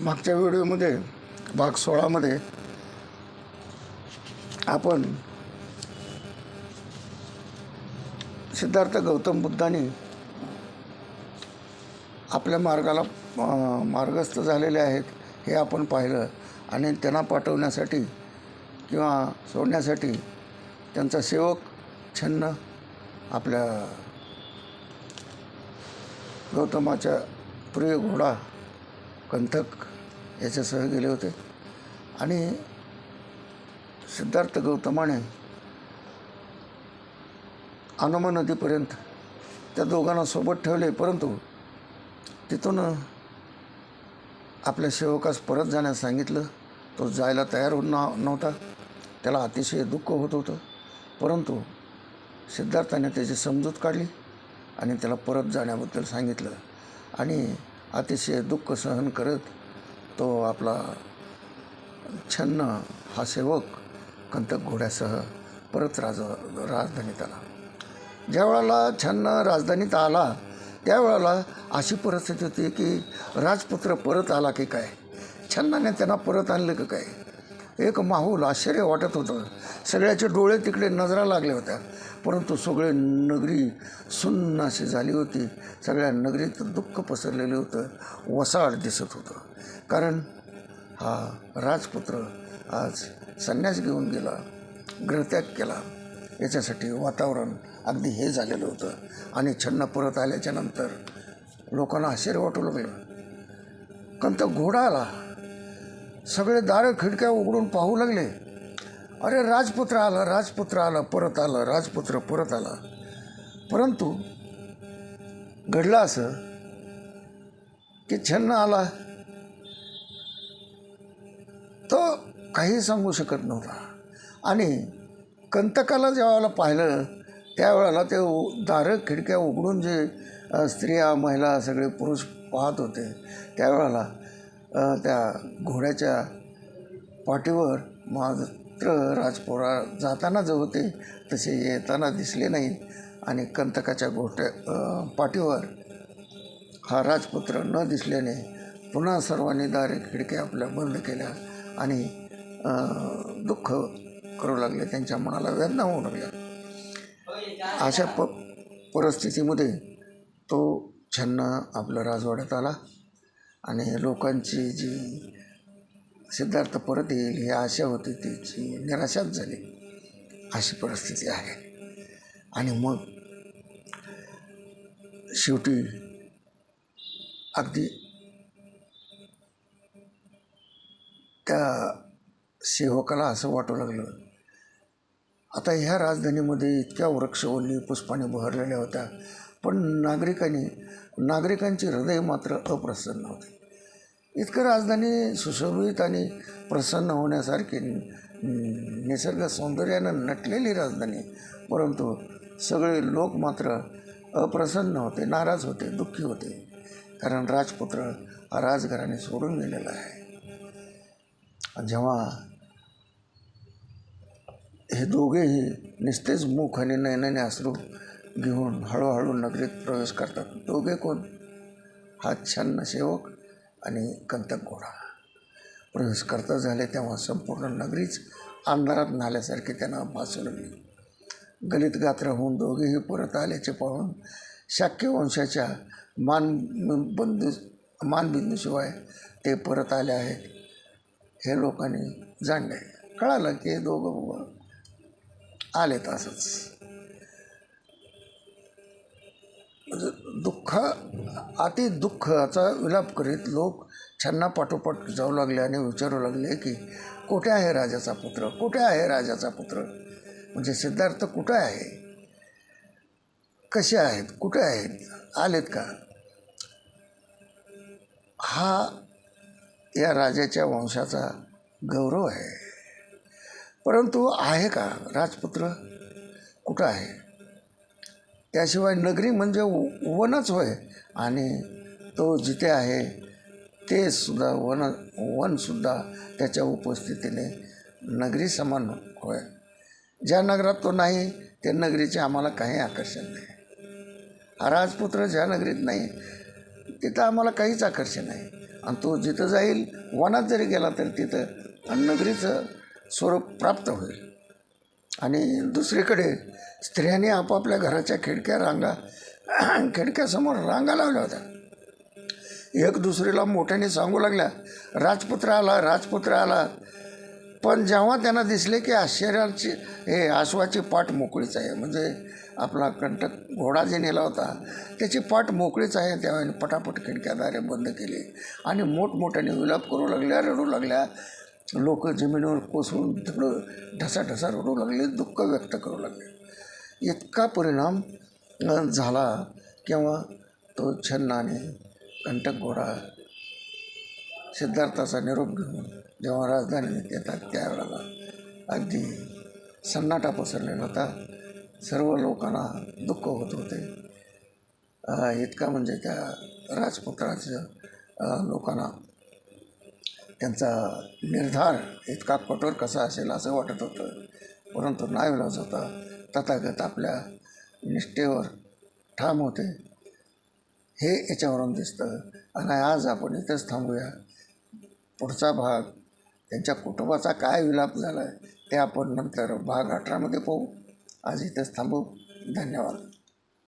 मागच्या व्हिडिओमध्ये भाग सोळामध्ये आपण सिद्धार्थ गौतम बुद्धांनी आपल्या मार्गाला मार्गस्थ झालेले आहेत हे आपण पाहिलं. आणि त्यांना पाठवण्यासाठी किंवा सोडण्यासाठी त्यांचा सेवक छन्न आपल्या गौतमाच्या प्रिय घोडा कंथक याच्यासह गेले होते. आणि सिद्धार्थ गौतमाने अनुमा नदीपर्यंत त्या दोघांना सोबत ठेवले परंतु तिथून आपल्या सेवकास परत जाण्यास सांगितलं. तो जायला तयार होत नव्हता. त्याला अतिशय दुःख होत होतं. परंतु सिद्धार्थाने त्याची समजूत काढली आणि त्याला परत जाण्याबद्दल सांगितलं. आणि अतिशय दुःख सहन करत तो आपला छन्न हा सेवक कंतक घोड्यासह परत राज राजधानीत आला. ज्या वेळेला छन्न राजधानीत आला त्यावेळेला अशी परिस्थिती होती की राजपुत्र परत आला की काय? छन्नाने त्यांना परत आणलं की काय? एक माहूल आश्चर्य वाटत होतं. सगळ्याचे डोळे तिकडे नजरा लागल्या होत्या. परंतु सगळे नगरी सुन्न अशी झाली होती. सगळ्या नगरीत दुःख पसरलेलं होतं. वसाड दिसत होतं. कारण हा राजपुत्र आज संन्यास घेऊन गेला ग्रहत्याग केला. याच्यासाठी वातावरण अगदी हे झालेलं होतं. आणि छन्न परत आल्याच्यानंतर लोकांना आश्चर्य वाटू लागलं. कंत घोडा आला. सगळे दारं खिडक्या उघडून पाहू लागले. अरे राजपुत्र आला राजपुत्र आला परत आला राजपुत्र परत आला. परंतु घडलं असं की छन्न आला. तो काही सांगू शकत नव्हता. आणि कंतकाला ज्यावेळेला पाहिलं त्यावेळेला ते दारं खिडक्या उघडून जे स्त्रिया महिला सगळे पुरुष पाहत होते त्यावेळेला त्या घोड्याच्या पाठीवर मात्र राजपोरा जाताना जे होते तसे येताना दिसले नाही आणि कंतकाच्या घोट्या पाठीवर हा राजपुत्र न दिसल्याने पुन्हा सर्वांनी दारे खिडक्या आपल्या बंद केल्या आणि दुःख करू लागले. त्यांच्या मनाला वेदना होऊ लागल्या. अशा प परिस्थितीमध्ये तो छन्न आपल्या राजवाड्यात आला. आणि लोकांची जी सिद्धार्थ परत येईल ही आशा होती त्याची निराशाच झाली. अशी परिस्थिती आहे. आणि मग शेवटी अगदी त्या सेवकाला असं वाटू लागलं आता ह्या राजधानीमध्ये इतक्या वृक्षवल्ली पुष्पाने बहरलेल्या होत्या. पण नागरिकांनी नागरिकांची हृदय मात्र अप्रसन्न होते. इतकं राजधानी सुशोभित आणि प्रसन्न होण्यासारखी निसर्ग सौंदर्यानं नटलेली राजधानी परंतु सगळे लोक मात्र अप्रसन्न होते नाराज होते दुःखी होते. कारण राजपुत्र हा राजघराने सोडून गेलेला आहे. जेव्हा हे दोघेही नुसतेच मुख आणि नयनाने अश्रू घेऊन हळूहळू नगरीत प्रवेश करतात. दोघे कोण? हा छन्न सेवक आणि कंतक घोडा. प्रवेश करता झाले तेव्हा संपूर्ण नगरीच अंधारात नाल्यासारखी त्यांना भासू लागली गलित गात्र होऊन दोघेही परत आल्याचे पाहून शाक्य वंशाच्या मान बंधू मानबिंदूशिवाय ते परत आले आहेत हे लोकांनी जाणले. कळालं की हे दोघं बाबा आलेत असंच. दुःख अति दुःखाचा विलाप करीत लोक छन्ना पाठोपाठ जाऊ लागले आणि विचारू लागले की कुठे आहे राजाचा पुत्र? कुठे आहे राजाचा पुत्र? म्हणजे सिद्धार्थ कुठे आहे? कसे आहेत? कुठे आहेत? आलेत का? हा या राजाच्या वंशाचा गौरव आहे. परंतु आहे का राजपुत्र? कुठं आहे? त्याशिवाय नगरी म्हणजे व- वनच होय. आणि तो जिथे आहे ते सुद्धा वन वनसुद्धा त्याच्या उपस्थितीने नगरी समान होय. ज्या नगरात तो नाही त्या नगरीचे आम्हाला काही आकर्षण नाही. हा राजपुत्र ज्या नगरीत नाही तिथं आम्हाला काहीच आकर्षण नाही. आणि तो जिथं जाईल वनात जरी गेला तर तिथं नगरीचं स्वरूप प्राप्त होईल. आणि दुसरीकडे स्त्रियांनी आपापल्या घराच्या खिडक्या रांगा खिडक्यासमोर रांगा लावल्या होत्या. एक दुसरीला मोठ्याने सांगू लागल्या राजपुत्र आला राजपुत्र आला. पण जेव्हा त्यांना दिसले की आश्चर्याची हे आश्वाची पाठ मोकळीच आहे म्हणजे आपला कंटक घोडा जे नेला होता त्याची पाठ मोकळीच आहे त्यावेळेने पटापट खिडक्याद्वारे बंद केली आणि मोठमोठ्याने विलाप करू लागल्या रडू लागल्या. लोक जमिनीवर कोसळून तिकडं ढसाढसा रडू लागले दुःख व्यक्त करू लागले. इतका परिणाम झाला किंवा तो छन्नाने कंटक घोडा सिद्धार्थाचा निरोप घेऊन जेव्हा राजधानीत येतात त्यावेळेला अगदी सन्नाटा पसरलेला होता. सर्व लोकांना दुःख होत होते. इतका म्हणजे त्या राजपुत्राचं लोकांना त्यांचा निर्धार इतका कठोर कसा असेल असं वाटत होतं. परंतु नाविलाज होता तथागत आपल्या निष्ठेवर ठाम होते. हे याच्यावरून दिसतं. आणि आज आपण इथंच थांबूया. पुढचा भाग त्यांच्या कुटुंबाचा काय विलाप झाला आहे ते आपण नंतर भाग अठरामध्ये पाहू. आज इथंच थांबू. धन्यवाद.